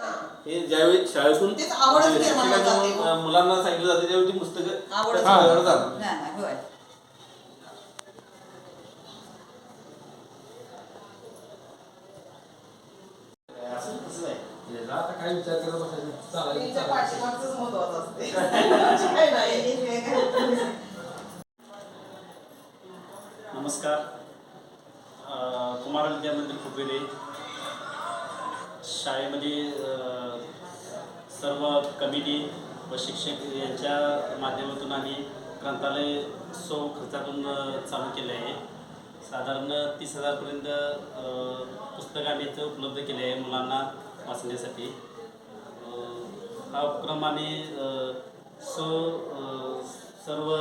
हे ज्यावेळी शाळेतून तेच आवडच निर्माण शिक्षकांच्या होत जाते. अं, मुलांना सांगितलं जाते त्यावेळी ती पुस्तकं आवडच जातात नाही, नाही, होय. याला आता काय विचार करत बसायचं चालायचं त्यांच्या चालायचं. पाठीमागचंच महत्वाचं असते. काय नाही, हे जे काय- नमस्कार अ, कुमार विद्या मंदिर खुपेरे शाळेमध्ये सर्व कमिटी व शिक्षक यांच्या माध्यमातून आम्ही ग्रंथालय सो खर्चातून चालू केले आहे. साधारण तीस हजारपर्यंत पुस्तकं आम्ही इथं उपलब्ध केले आहे मुलांना वाचण्यासाठी. हा उपक्रम आम्ही सो सर्व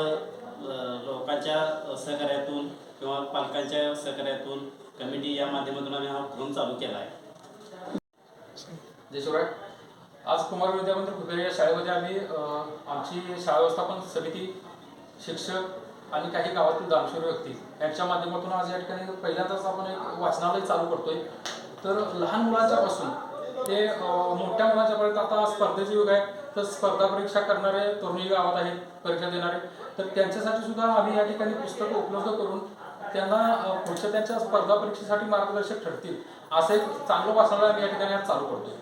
लोकांच्या सहकार्यातून किंवा पालकांच्या सहकार्यातून कमिटी या माध्यमातून आम्ही हा उपक्रम चालू केला आहे. जयशिवराय आज कुमार विद्यामंदिर खुपेरे या शाळेमध्ये आम्ही आमची शाळा व्यवस्थापन समिती शिक्षक आणि काही गावातील दानशूर व्यक्ती यांच्या माध्यमातून आज या ठिकाणी पहिल्यांदाच आपण एक वाचनालय चालू करतोय. तर लहान मुलांच्यापासून ते मोठ्या मुलांच्यापर्यंत आता स्पर्धेचे युग आहे. तर स्पर्धा परीक्षा करणारे तरुणी गावात आहेत परीक्षा देणारे. तर त्यांच्यासाठी सुद्धा आम्ही या ठिकाणी पुस्तकं उपलब्ध करून त्यांना पुढच्या त्यांच्या स्पर्धा परीक्षेसाठी मार्गदर्शक ठरतील असं एक चांगलं वाचनालय आम्ही या ठिकाणी आज चालू करतोय.